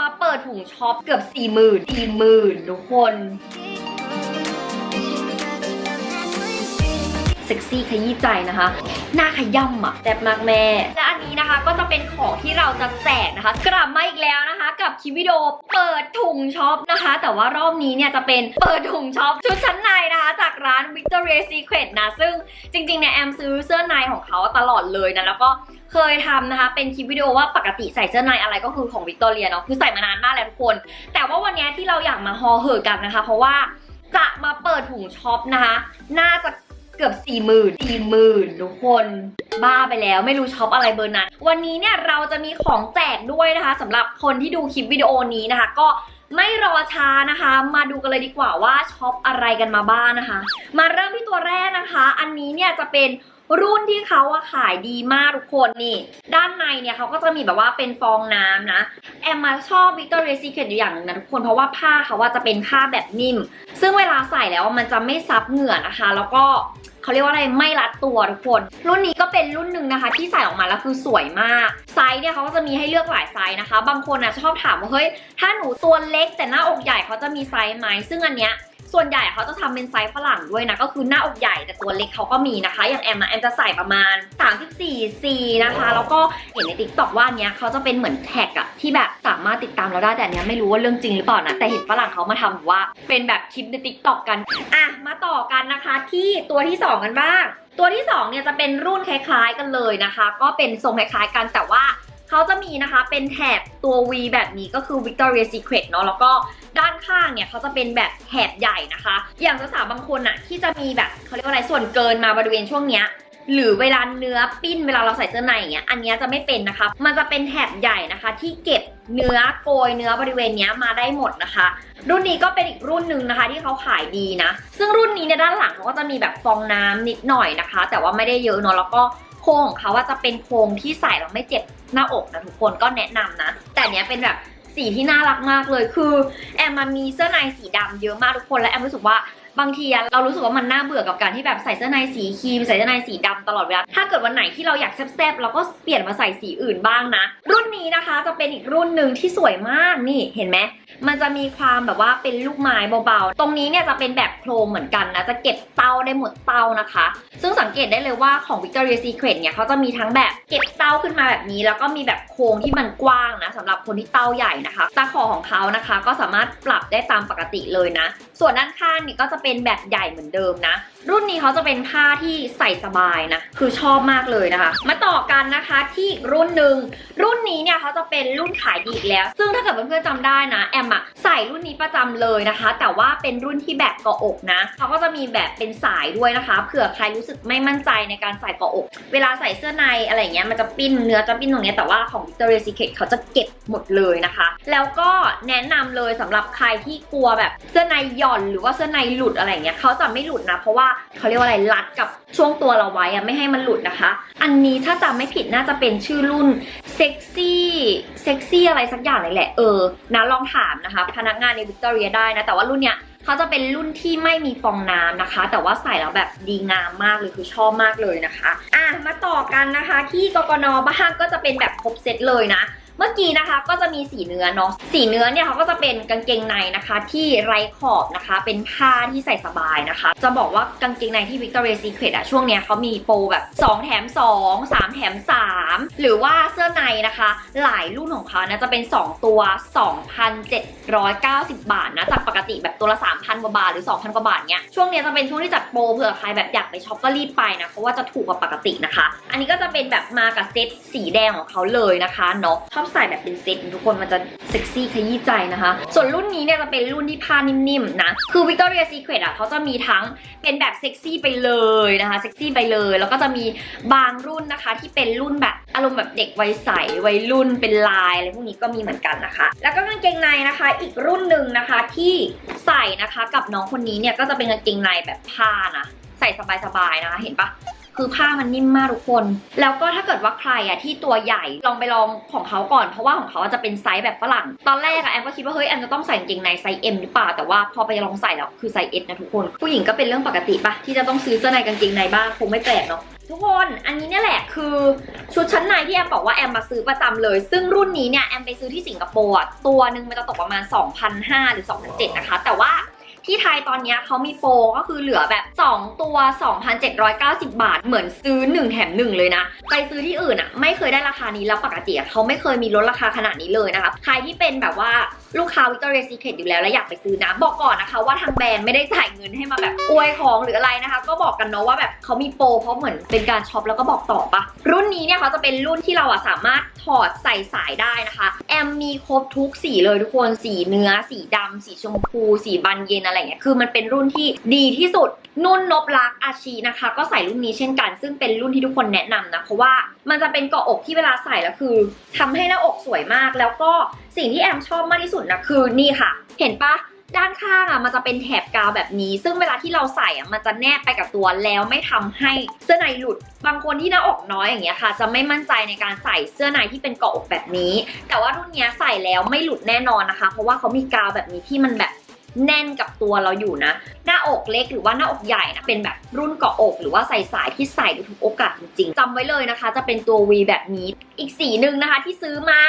มาเปิดถุงช็อปเกือบ4 0 0 0 0 4 0 0 0 0ทุกคนเซ็กซี่ขยี้ใจนะคะ หน้าขย่ำอะแซ่บมากแม่ และอันนี้นะคะก็จะเป็นของที่เราจะแจกนะคะ กลับมาอีกแล้วนะคะ กับคลิปวิดีโอเปิดถุงช็อปนะคะ แต่ว่ารอบนี้เนี่ยจะเป็นเปิดถุงช็อปชุดชั้นในนะคะ จากร้าน Victoria Secret นะ ซึ่งจริงๆเนี่ยแอมซื้อเสื้อในของเขาตลอดเลยนะ แล้วก็ เคยทำนะคะ เป็นคลิปวิดีโอว่าปกติใส่เสื้อในอะไรก็คือของวิกตอเรียเนาะคือใส่มานานมากแล้วทุกคน แต่ว่าวันนี้ที่เราอยากมาฮอเหอกันนะคะ เพราะว่าจะมาเปิดถุงช็อปนะคะ น่าจะเกือบ4 0 0 0 0 4 0 0 0 0ทุกคนบ้าไปแล้วไม่รู้ช็อปอะไรเบอร์นั้น วันนี้เนี่ยเราจะมีของแจกด้วยนะคะสำหรับคนที่ดูคลิปวิดีโอนี้นะคะ ก็ไม่รอช้านะคะ มาดูกันเลยดีกว่าว่าช็อปอะไรกันมาบ้างนะคะ มาเริ่มที่ตัวแรกนะคะ อันนี้เนี่ยจะเป็น รุ่นที่เขาอะขายดีมากทุกคนนี่ ด้านในเนี่ยเขาก็จะมีแบบว่าเป็นฟองน้ำนะ แอมมาชอบ Victoria's Secret อยู่อย่างนึงนะทุกคน เพราะว่าผ้าเขาว่าจะเป็นผ้าแบบนิ่ม ซึ่งเวลาใส่แล้วมันจะไม่ซับเหงื่อนะคะ แล้วก็เขาเรียกว่าอะไรไม่รัดตัวทุกคน รุ่นนี้ก็เป็นรุ่นหนึ่งนะคะ ที่ใส่ออกมาแล้วคือสวยมาก ไซส์เนี่ยเขาก็จะมีให้เลือกหลายไซส์นะคะ บางคนอะชอบถามว่าเฮ้ยถ้าหนูตัวเล็กแต่หน้าอกใหญ่เขาจะมีไซส์ไหมซึ่งอันเนี้ย ส่วนใหญ่เขาจะทำเป็นไซส์ฝรั่งด้วยนะ ก็คือหน้าอกใหญ่แต่ตัวเล็กเขาก็มีนะคะ อย่างแอมอะแอมจะใส่ประมาณ 34 C นะคะ แล้วก็เห็นในติ๊กต็อกว่าอันเนี้ยเขาจะเป็นเหมือนแท็กอะที่แบบสามารถติดตามเราได้แต่อันเนี้ยไม่รู้ว่าเรื่องจริงหรือเปล่านะแต่เห็นฝรั่งเขามาทำแบบว่า เป็นแบบคลิปในติ๊กต็อกกันอะมาต่อกันนะคะที่ตัวที่ 2 กันบ้าง ตัวที่2เนี่ยจะเป็นรุ่นคล้ายๆกันเลยนะคะ ก็เป็นทรงคล้ายๆกันแต่ว่าเขาจะมีนะคะเป็นแถบตัว V แบบนี้ก็คือ Victoria's Secret เนาะแล้วก็ ด้านข้างเนี่ยเขาจะเป็นแบบแถบใหญ่นะคะ อย่างสาวๆบางคนอะที่จะมีแบบเขาเรียกว่าอะไรส่วนเกินมาบริเวณช่วงเนี้ยหรือเวลาเนื้อปิ้นเวลาเราใส่เสื้อในอย่างเงี้ยอันเนี้ยจะไม่เป็นนะคะ มันจะเป็นแถบใหญ่นะคะ ที่เก็บเนื้อโกยเนื้อบริเวณเนี้ยมาได้หมดนะคะ รุ่นนี้ก็เป็นอีกรุ่นหนึ่งนะคะ ที่เขาขายดีนะ ซึ่งรุ่นนี้เนี่ยด้านหลังเขาก็จะมีแบบฟองน้ำนิดหน่อยนะคะ แต่ว่าไม่ได้เยอะเนาะแล้วก็โครงของเขาว่าจะเป็นโครงที่ใส่แล้วไม่เจ็บหน้าอกนะทุกคนก็แนะนำนะ แต่เนี้ยเป็นแบบ สีที่น่ารักมากเลยคือแอมมามีเสื้อในสีดำเยอะมากทุกคนและแอมรู้สึกว่าบางทีอะเรารู้สึกว่ามันน่าเบื่อกับการที่แบบใส่เสื้อในสีครีมใส่เสื้อในสีดำตลอดเวลาถ้าเกิดวันไหนที่เราอยากแซ่บๆเราก็เปลี่ยนมาใส่สีอื่นบ้างนะ รุ่นนี้นะคะจะเป็นอีกรุ่นหนึ่งที่สวยมากนี่เห็นไหม มันจะมีความแบบว่าเป็นลูกไม้เบาๆ ตรงนี้เนี่ยจะเป็นแบบโครงเหมือนกันนะ จะเก็บเต้าได้หมดเต้านะคะ ซึ่งสังเกตได้เลยว่าของ Victoria Secret เนี่ยเขาจะมีทั้งแบบเก็บเต้าขึ้นมาแบบนี้ แล้วก็มีแบบโครงที่มันกว้างนะสำหรับคนที่เต้าใหญ่นะคะตาขอของเขานะคะก็สามารถปรับได้ตามปกติเลยนะ ส่วนด้านข้างนี่ก็จะเป็นแบบใหญ่เหมือนเดิมนะ รุ่นนี้เขาจะเป็นผ้าที่ใส่สบายนะ คือชอบมากเลยนะคะ มาต่อกันนะคะที่รุ่นหนึ่งรุ่นนี้เนี่ยเขาจะเป็นรุ่นขายดีอีกแล้ว ซึ่งถ้าเกิดเพื่อนๆจำได้นะแอมอะใส่รุ่นนี้ประจำเลยนะคะ แต่ว่าเป็นรุ่นที่แบบเกาะอกนะเขาก็จะมีแบบเป็นสายด้วยนะคะเผื่อใครรู้สึกไม่มั่นใจในการใส่เกาะอก เวลาใส่เสื้อในอะไรเงี้ยมันจะปิ้นเนื้อจะปิ้นตรงเนี้ยแต่ว่าของ Victoria's Secret เขาจะเก็บหมดเลยนะคะ แล้วก็แนะนำเลยสำหรับใครที่กลัวแบบเสื้อในหย่อนหรือว่าเสื้อในหลุดอะไรเงี้ยเขาจะไม่หลุดนะ เพราะว่าเขาเรียกว่าอะไรรัดกับช่วงตัวเราไว้อะไม่ให้มันหลุดนะคะ อันนี้ถ้าจำไม่ผิดน่าจะเป็นชื่อรุ่นเซ็กซี่เซ็กซี่อะไรสักอย่างเลยแหละเออนะลองถา3นะคะพนักงานในวิกตอเรียได้นะ แต่ว่ารุ่นเนี้ยเขาจะเป็นรุ่นที่ไม่มีฟองน้ำนะคะ แต่ว่าใส่แล้วแบบดีงามมากเลยคือชอบมากเลยนะคะ อะมาต่อกันนะคะ ที่กกนบ้างก็จะเป็นแบบครบเซตเลยนะ เมื่อกี้นะคะก็จะมีสีเนื้อเนาะสีเนื้อเนี่ยเขาก็จะเป็นกางเกงในนะคะ ที่ไร้ขอบนะคะ เป็นผ้าที่ใส่สบายนะคะ จะบอกว่ากางเกงในที่ Victoria's Secret อะช่วงเนี้ยเขามีโปรแบบ 2 แถม 2 3 แถม 3 หรือว่าเสื้อในนะคะ หลายรุ่นของเขานะจะเป็น 2 ตัว 2,790 บาทนะจากปกติแบบตัวละ 3,000 กว่าบาทหรือ 2,000 กว่าบาทเนี้ยช่วงเนี้ยจะเป็นช่วงที่จัดโปรเผื่อใครแบบอยากไปช็อปก็รีบไปนะเพราะว่าจะถูกกว่าปกตินะคะ อันนี้ก็จะเป็นแบบมากับเซตสีแดงของเขาเลยนะคะเนาะอบใส่แบบเป็นเซ็ตทุกคนมันจะเซ็กซี่ขยี้ใจนะคะ ส่วนรุ่นนี้เนี่ยจะเป็นรุ่นที่ผ้านิ่มๆนะ คือ Victoria's Secret อะเขาจะมีทั้งเป็นแบบเซ็กซี่ไปเลยนะคะเซ็กซี่ไปเลย แล้วก็จะมีบางรุ่นนะคะ ที่เป็นรุ่นแบบอารมณ์แบบเด็กวัยใสวัยรุ่นเป็นลายอะไรพวกนี้ก็มีเหมือนกันนะคะ แล้วก็กางเกงในนะคะ อีกรุ่นหนึ่งนะคะที่ใส่นะคะกับน้องคนนี้เนี่ยก็จะเป็นกางเกงในแบบผ้านะใส่สบายๆนะคะเห็นปะ คือผ้ามันนิ่มมากทุกคน แล้วก็ถ้าเกิดว่าใครอะที่ตัวใหญ่ลองไปลองของเขาก่อน เพราะว่าของเขาจะเป็นไซส์แบบฝรั่ง ตอนแรกอะแอมก็คิดว่าเฮ้ยแอมจะต้องใส่กางเกงในไซส์ M หรือเปล่า แต่ว่าพอไปลองใส่แล้วคือไซส์ S นะทุกคน ผู้หญิงก็เป็นเรื่องปกติปะที่จะต้องซื้อเสื้อในกางเกงในบ้างคงไม่แปลกเนาะทุกคนอันนี้เนี่ยแหละคือชุดชั้นในที่แอมบอกว่าแอมมาซื้อประจำเลย ซึ่งรุ่นนี้เนี่ยแอมไปซื้อที่สิงคโปร์ตัวหนึ่งมันจะตกประมาณ 2,500หรือ2,700นะคะ แต่ว่า ที่ไทยตอนนี้เขามีโปรก็คือเหลือแบบ 2 ตัว 2,790 บาท เหมือนซื้อ 1 แถม 1 เลยนะ ไปซื้อที่อื่นอะไม่เคยได้ราคานี้แล้วปกติเขาไม่เคยมีลดราคาขนาดนี้เลยนะคะ ใครที่เป็นแบบว่า ลูกค้า Victoria's Secret อยู่แล้วแล้วอยากไปซื้อนะ บอกก่อนนะคะ ว่าทางแบรนด์ไม่ได้จ่ายเงินให้มาแบบอวยของหรืออะไรนะคะ ก็บอกกันเนาะว่าแบบเขามีโปรเพราะเหมือนเป็นการช็อปแล้วก็บอกต่อปะรุ่นนี้เนี่ยเขาจะเป็นรุ่นที่เราอะสามารถถอดใส่สายได้นะคะ แอมมีครบทุกสีเลยทุกคนสีเนื้อ สีดำสีชมพู สีบานเย็นอะไรเงี้ยคือมันเป็นรุ่นที่ดีที่สุดนุ่นนบลักอาชีนะคะ ก็ใส่รุ่นนี้เช่นกัน ซึ่งเป็นรุ่นที่ทุกคนแนะนำนะเพราะว่ามันจะเป็นเกาะอกที่เวลาใส่แล้วคือทำให้หน้าอกสวยมากแล้วก็ สิ่งที่แอมชอบมากที่สุดนะคือนี่ค่ะ เห็นปะด้านข้างอะมันจะเป็นแถบกาวแบบนี้ ซึ่งเวลาที่เราใส่อะมันจะแนบไปกับตัวแล้วไม่ทำให้เสื้อในหลุด บางคนที่หน้าอกน้อยอย่างเงี้ยค่ะ จะไม่มั่นใจในการใส่เสื้อในที่เป็นเกาะอกแบบนี้ แต่ว่ารุ่นเนี้ยใส่แล้วไม่หลุดแน่นอนนะคะ เพราะว่าเขามีกาวแบบนี้ที่มันแบบแน่นกับตัวเราอยู่นะ หน้าอกเล็กหรือว่าหน้าอกใหญ่นะเป็นแบบรุ่นเกาะอก หรือว่าใส่สายที่ใส่ด้ทุกโอกาสจริงๆจำไว้เลยนะคะ จะเป็นตัว V แบบนี้ อีกสีหนึ่งนะคะที่ซื้อมา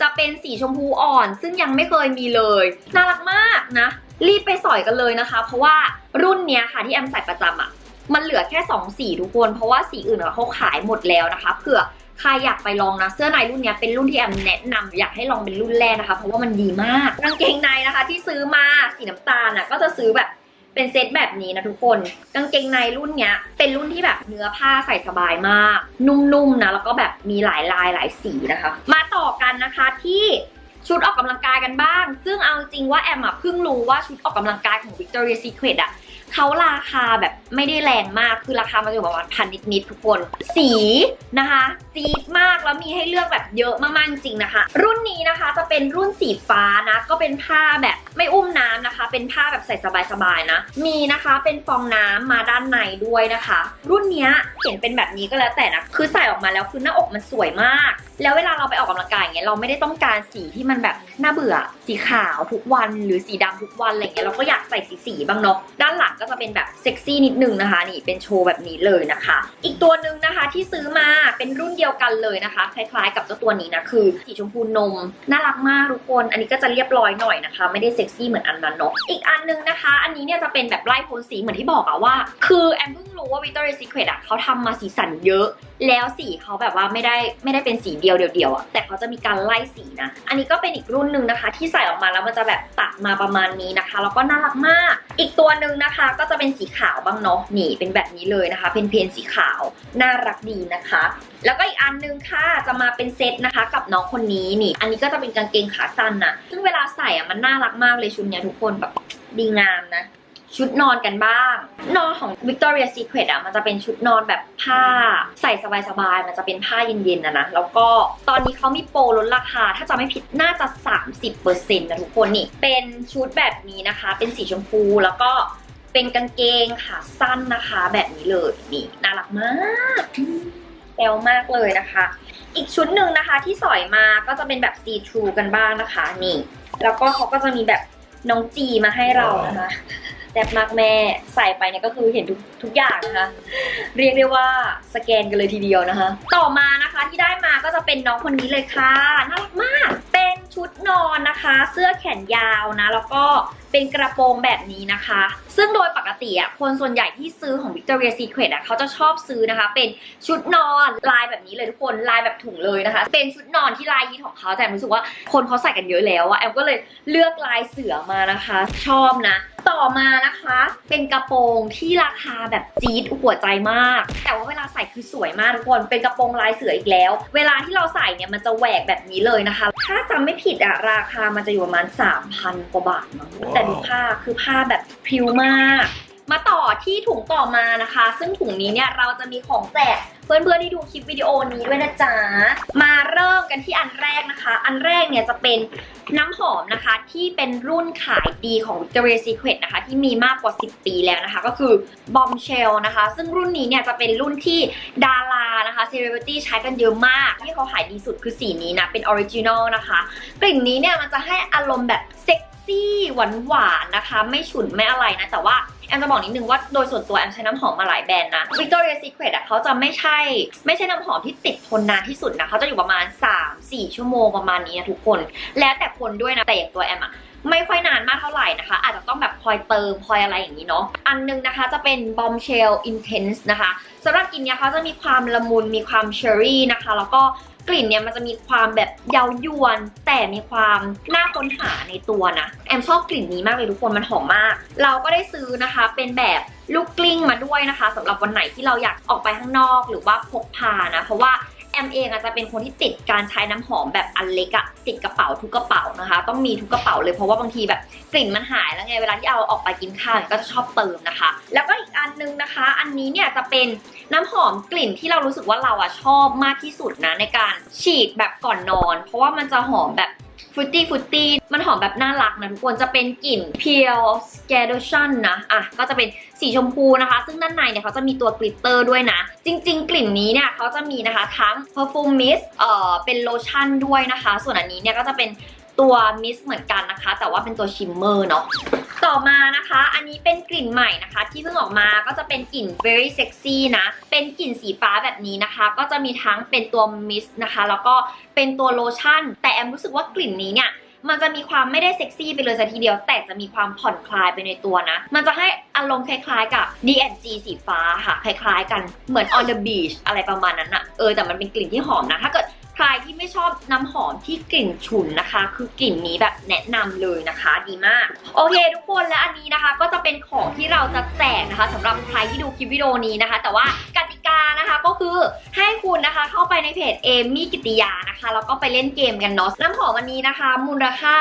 จะเป็นสีชมพูอ่อน ซึ่งยังไม่เคยมีเลย น่ารักมากนะ รีบไปสอยกันเลยนะคะ เพราะว่ารุ่นเนี้ยค่ะที่แอมใส่ประจำอะ่ะ มันเหลือแค่ 2 สีทุกคน เพราะว่าสีอื่นอะเขาขายหมดแล้วนะคะเผื่อใครอยากไปลองนะ เสื้อในรุ่นเนี้ยเป็นรุ่นที่แอมแนะนำอยากให้ลองเป็นรุ่นแรกนะคะ เพราะว่ามันดีมากกางเกงในนะคะ ที่ซื้อมาสีน้ำตาลอะก็จะซื้อแบบ เป็นเซตแบบนี้นะทุกคน กางเกงในรุ่นเนี้ย เป็นรุ่นที่แบบเนื้อผ้าใส่สบายมาก นุ่มๆนะ แล้วก็แบบมีหลายลายหลายสีนะคะ มาต่อกันนะคะที่ชุดออกกำลังกายกันบ้าง ซึ่งเอาจริงว่าแอมอะเพิ่งรู้ว่าชุดออกกำลังกายของ Victoria's Secret อะเขาราคาแบบไม่ได้แรงมาก คือราคามันอยู่ประมาณพันนิดๆทุกคน สีนะคะจี๊ดมากแล้วมีให้เลือกแบบเยอะมากๆจริงนะคะ รุ่นนี้นะคะจะเป็นรุ่นสีฟ้านะ ก็เป็นผ้าแบบ ไม่อุ้มน้ำนะคะ เป็นผ้าแบบใส่สบายๆนะ มีนะคะเป็นฟองน้ำมาด้านในด้วยนะคะ รุ่นเนี้ยเห็นเป็นแบบนี้ก็แล้วแต่นะ คือใส่ออกมาแล้วคือหน้าอกมันสวยมาก แล้วเวลาเราไปออกกำลังกายอย่างเงี้ยเราไม่ได้ต้องการสีที่มันแบบน่าเบื่อ สีขาวทุกวันหรือสีดำทุกวันอะไรเงี้ยเราก็อยากใส่สีสีๆบ้างเนาะด้านหลังก็จะเป็นแบบเซ็กซี่นิดนึงนะคะนี่เป็นโชว์แบบนี้เลยนะคะ อีกตัวหนึ่งนะคะที่ซื้อมาเป็นรุ่นเดียวกันเลยนะคะ คล้ายๆ กับเจ้าตัวนี้นะคือสีชมพูนมน่ารักมากทุกคน อันนี้ก็จะเรียบร้อยหน่อยนะคะ ไม่ได้เซ็กซี่เหมือนอันนั้นเนาะอีกอันนึงนะคะ อันนี้เนี่ยจะเป็นแบบไล่โทนสีเหมือนที่บอกอะว่า คือแอมเพิ่งรู้ว่า Victoria's Secret อะเขาทำมาสีสันเยอะแล้วสีเขาแบบว่าไม่ได้ไม่ได้เป็นสีเดียวเดียวๆอะแต่เขาจะมีการไล่สีนะ อันนี้ก็เป็นอีกรุ่นหนึ่งนะคะ ที่ใส่ออกมาแล้วมันจะแบบตัดมาประมาณนี้นะคะ แล้วก็น่ารักมาก อีกตัวหนึ่งนะคะ ก็จะเป็นสีขาวบ้างเนาะนี่เป็นแบบนี้เลยนะคะเป็นเพนสีขาวน่ารักดีนะคะ แล้วก็อีกอันนึงค่ะจะมาเป็นเซตนะคะ กับน้องคนนี้นี่ อันนี้ก็จะเป็นกางเกงขาสั้นนะซึ่งเวลาใส่อะมันน่ารักมากเลยชุดเนี้ยทุกคนแบบดีงามนะ ชุดนอนกันบ้าง นอนของ Victoria Secret อะมันจะเป็นชุดนอนแบบผ้าใส่สบายๆ มันจะเป็นผ้าเย็นๆนะนะ แล้วก็ตอนนี้เขามีโปรลดราคา ถ้าจะไม่ผิดน่าจะ 30%นะทุกคนนี่ เป็นชุดแบบนี้นะคะ เป็นสีชมพูแล้วก็เป็นกางเกงขาสั้นนะคะ แบบนี้เลยนี่น่ารักมากแอลมากเลยนะคะ อีกชุดหนึ่งนะคะที่สอยมาก็จะเป็นแบบ see through กันบ้างนะคะนี่ แล้วก็เขาก็จะมีแบบน้องจีมาให้เรานะคะ แซ่บมากแม่ใส่ไปเนี่ยก็คือเห็นทุกทุกอย่างนะคะเรียกได้ว่าสแกนกันเลยทีเดียวนะคะ ต่อมานะคะที่ได้มาก็จะเป็นน้องคนนี้เลยค่ะน่ารักมาก เป็นชุดนอนนะคะ เสื้อแขนยาวนะ แล้วก็ เป็นกระโปรงแบบนี้นะคะ ซึ่งโดยปกติอะคนส่วนใหญ่ที่ซื้อของ Victoria's Secret อะเขาจะชอบซื้อนะคะ เป็นชุดนอนลายแบบนี้เลยทุกคนลายแบบถุงเลยนะคะ เป็นชุดนอนที่ลายยีของเขาแต่รู้สึกว่าคนเขาใส่กันเยอะแล้วอะแอมก็เลยเลือกลายเสือมานะคะ ชอบนะ ต่อมานะคะ เป็นกระโปรงที่ราคาแบบจี๊ดหัวใจมาก แต่ว่าเวลาใส่คือสวยมากทุกคนเป็นกระโปรงลายเสืออีกแล้ว เวลาที่เราใส่เนี่ยมันจะแหวกแบบนี้เลยนะคะ ถ้าจำไม่ผิดอะราคามันจะอยู่ประมาณ3,000กว่าบาทมั้งแต่ดูผ้าคือผ้าแบบพริ้วมาก มาต่อที่ถุงต่อมานะคะ ซึ่งถุงนี้เนี่ยเราจะมีของแจกเพื่อนๆที่ดูคลิปวิดีโอนี้ด้วยนะจ๊ะ มาเริ่มกันที่อันแรกนะคะ อันแรกเนี่ยจะเป็นน้ำหอมนะคะ ที่เป็นรุ่นขายดีของ Victoria's Secret นะคะ ที่มีมากกว่า 10 ปีแล้วนะคะ ก็คือ Bombshell นะคะ ซึ่งรุ่นนี้เนี่ยจะเป็นรุ่นที่ดารานะคะ Celebrity ใช้กันเยอะมาก ที่เขาขายดีสุดคือสีนี้นะ เป็นออริจินอลนะคะ กลิ่นนี้เนี่ยมันจะให้อารมณ์แบบเซ็ก ซี่หวานหวานๆนะคะ ไม่ฉุนไม่อะไรนะ แต่ว่าแอมจะบอกนิดนึงว่าโดยส่วนตัวแอมใช้น้ำหอมมาหลายแบรนด์นะ Victoria's Secret อะเขาจะไม่ใช่ ไม่ใช่น้ำหอมที่ติดทนนานที่สุดนะเขาจะอยู่ประมาณ 3-4 ชั่วโมงประมาณนี้นะทุกคน แล้วแต่คนด้วยนะแต่อย่างตัวแอมอะไม่ค่อยนานมากเท่าไหร่นะคะ อาจจะต้องแบบคอยเติมคอยอะไรอย่างนี้เนาะอันนึงนะคะจะเป็น Bombshell Intense นะคะสำหรับกลิ่นเนี้ยเขาจะมีความละมุนมีความเชอรี่นะคะ แล้วก็ กลิ่นเนี่ยมันจะมีความแบบเย้ายวน แต่มีความน่าค้นหาในตัวนะแอมชอบกลิ่นนี้มากเลยทุกคนมันหอมมาก เราก็ได้ซื้อนะคะเป็นแบบลูกกลิ้งมาด้วยนะคะสำหรับวันไหนที่เราอยากออกไปข้างนอกหรือว่าพกพานะ เพราะว่าแอมเองอาจจะเป็นคนที่ติดการใช้น้ำหอมแบบอันเล็กอะติดกระเป๋าทุกกระเป๋านะคะ ต้องมีทุกกระเป๋าเลยเพราะว่าบางทีแบบกลิ่นมันหายแล้วไงเวลาที่เอาออกไปกินข้าวก็จะชอบเติมนะคะ แล้วก็อีกอันนึงนะคะ อันนี้เนี่ยจะเป็น น้ำหอมกลิ่นที่เรารู้สึกว่าเราอะชอบมากที่สุดนะในการฉีดแบบก่อนนอน เพราะว่ามันจะหอมแบบฟุตตี้ฟุตตี้มันหอมแบบน่ารักนะทุกคนจะเป็นกลิ่น Pure s c a d o s i o n นะ อะ ก็จะเป็นสีชมพูนะคะ ซึ่งด้านในเนี่ยเขาจะมีตัวกลิตเตอร์ด้วยนะ จริง ๆ กลิ่นนี้เนี่ยเขาจะมีนะคะทั้ง perfume mist เอ่อเป็นโลชั่นด้วยนะคะ ส่วนอันนี้เนี่ยก็จะเป็น ตัวมิสเหมือนกันนะคะ แต่ว่าเป็นตัวชิมเมอร์เนาะต่อมานะคะ อันนี้เป็นกลิ่นใหม่นะคะ ที่เพิ่งออกมาก็จะเป็นกลิ่น very sexy นะ เป็นกลิ่นสีฟ้าแบบนี้นะคะ ก็จะมีทั้งเป็นตัวมิสนะคะ แล้วก็เป็นตัวโลชั่น แต่แอมรู้สึกว่ากลิ่นนี้เนี่ยมันจะมีความไม่ได้เซ็กซี่ไปเลยสัทีเดียว แต่จะมีความผ่อนคลายไปในตัวนะ มันจะให้อารมณ์คล้ายๆกับ D&G สีฟ้าค่ะ คล้ายๆกันเหมือน on the beach อะไรประมาณนั้นอะเออแต่มันเป็นกลิ่นที่หอมนะ ถ้าเกิด ใครที่ไม่ชอบน้ำหอมที่กลิ่นฉุนนะคะ คือกลิ่นนี้แบบแนะนำเลยนะคะดีมาก โอเคทุกคนและอันนี้นะคะ ก็จะเป็นของที่เราจะแจกนะคะสำหรับใครที่ดูคลิปวิดีโอนี้นะคะ แต่ว่ากติกานะคะก็คือให้คุณนะคะเข้าไปในเพจเอมี่กิติยานะคะแล้วก็ไปเล่นเกมกันเนาะน้ำหอมวันนี้นะคะ มูลค่า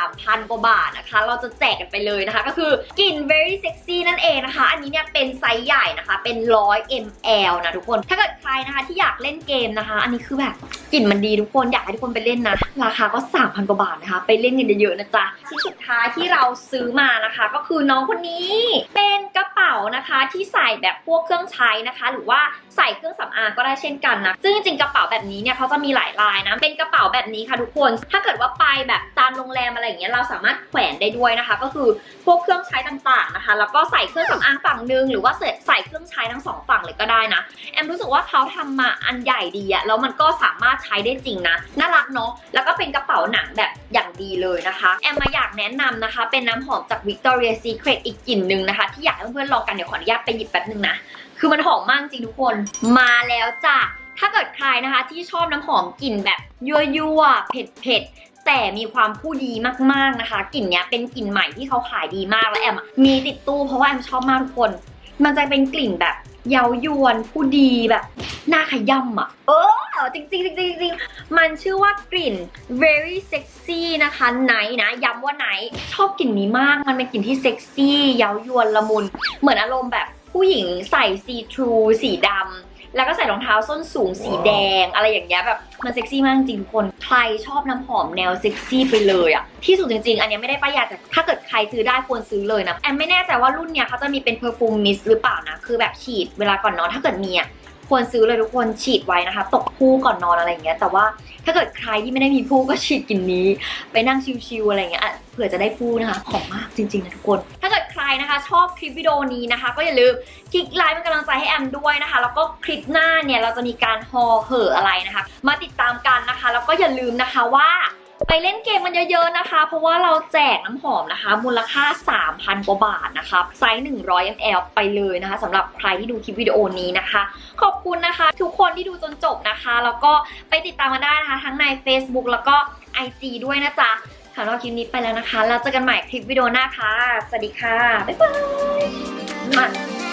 3,000 กว่าบาทนะคะ เราจะแจกกันไปเลยนะคะ ก็คือกลิ่น very sexy นั่นเองนะคะ อันนี้เนี่ยเป็นไซส์ใหญ่นะคะ เป็น 100 ml นะทุกคนถ้าเกิดใครนะคะที่อยากเล่นเกมนะคะ อันนี้คือแบบกลิ่น่นมันดีทุกคนอยากให้ทุกคนไปเล่นนะ ราคาก็ 3,000 กว่าบาทนะคะ ไปเล่นกันเยอะๆนะจ๊ะชิ้นสุดท้ายที่เราซื้อมานะคะ ก็คือน้องคนนี้เป็นกระเป๋านะคะที่ใส่แบบพวกเครื่องใช้นะคะ หรือว่าใส่เครื่องสำอางก็ได้เช่นกันนะซึ่งจริงกระเป๋าแบบนี้เนี่ยเขาจะมีหลายลายนะเป็นกระเป๋าแบบนี้ค่ะทุกคน ถ้าเกิดว่าไปแบบตามโรงแรมอะไรอย่างเงี้ยเราสามารถแขวนได้ด้วยนะคะ ก็คือพวกเครื่องใช้ต่างๆนะคะ แล้วก็ใส่เครื่องสำอางฝั่งหนึงหรือว่าใส่เครื่องใช้ทั้งสองฝั่งเลยก็ได้นะแอมรู้สึกว่าเขาทำมาอันใหญ่ดีอะแล้วมันก็สามารถใช้ได้จริงนะ น่ารักเนาะ แล้วก็เป็นกระเป๋าหนังแบบอย่างดีเลยนะคะ แอมมาอยากแนะนำนะคะ เป็นน้ำหอมจาก Victoria Secret อีกกลิ่นหนึ่งนะคะ ที่อยากให้เพื่อนๆลองกันเดี๋ยวขออนุญาตไปหยิบแป๊บนึงนะ คือมันหอมมากจริงทุกคน มาแล้วจ้ะ ถ้าเกิดใครนะคะที่ชอบน้ำหอมกลิ่นแบบยั่วๆ เผ็ดๆแต่มีความผู้ดีมากๆนะคะกลิ่นเนี้ยเป็นกลิ่นใหม่ที่เขาขายดีมากและแอมมีติดตู้เพราะว่าแอมชอบมากทุกคน มันจะเป็นกลิ่นแบบ เย้ายวนผู้ดีแบบหน้าขย่ำอะ เออจริงๆจริงจริงมันชื่อว่ากลิ่น very sexy นะคะไหนนะย้ำว่าไหน ชอบกลิ่นนี้มากมันเป็นกลิ่นที่เซ็กซี่เย้ายวนละมุน เหมือนอารมณ์แบบผู้หญิงใส่ซีทรูสีดำ แล้วก็ใส่รองเท้าส้นสูงสีแดง อะไรอย่างเงี้ยแบบมันเซ็กซี่มากจริงๆทุกคนใครชอบน้ำหอมแนวเซ็กซี่ไปเลยอะที่สุดจริงๆ อันเนี้ยไม่ได้ป้ายยาแต่ถ้าเกิดใครซื้อได้ควรซื้อเลยนะแอมไม่แน่ใจว่ารุ่นเนี้ยเขาจะมีเป็นเพอร์ฟูมมิสหรือเปล่านะคือแบบฉีดเวลาก่อนนอนถ้าเกิดมีอะควรซื้อเลยทุกคนฉีดไว้นะคะ ตกผู้ก่อนนอนอะไรอย่างเงี้ยแต่ว่าถ้าเกิดใครที่ไม่ได้มีผู้ก็ฉีดกลิ่นนี้ ไปนั่งชิวๆอะไรอย่างเงี้ยอะเผื่อจะได้ผู้นะคะหอมมากจริงๆนะทุกคน ถ้าเกิดใคร นะคะ ชอบคลิปวิดีโอนี้นะคะ ก็อย่าลืมคลิกไลค์เป็นกำลังใจให้แอมด้วยนะคะ แล้วก็คลิปหน้าเนี่ยเราจะมีการฮอเหออะไรนะคะ มาติดตามกันนะคะ แล้วก็อย่าลืมนะคะว่าไปเล่นเกมมันเยอะๆนะคะ เพราะว่าเราแจกน้ำหอมนะคะ มูลค่า 3,000 กว่าบาทนะคะ ไซส์ 100 ml ไปเลยนะคะสำหรับใครที่ดูคลิปวิดีโอนี้นะคะ ขอบคุณนะคะ ทุกคนที่ดูจนจบนะคะ แล้วก็ไปติดตามมาได้นะคะ ทั้งใน Facebook แล้วก็ IG ด้วยนะจ๊ะำหรับคลิปนี้ไปแล้วนะคะ แล้วเจอกันใหม่คลิปวิดีโอหน้าค่ะ สวัสดีค่ะ บ๊ายบาย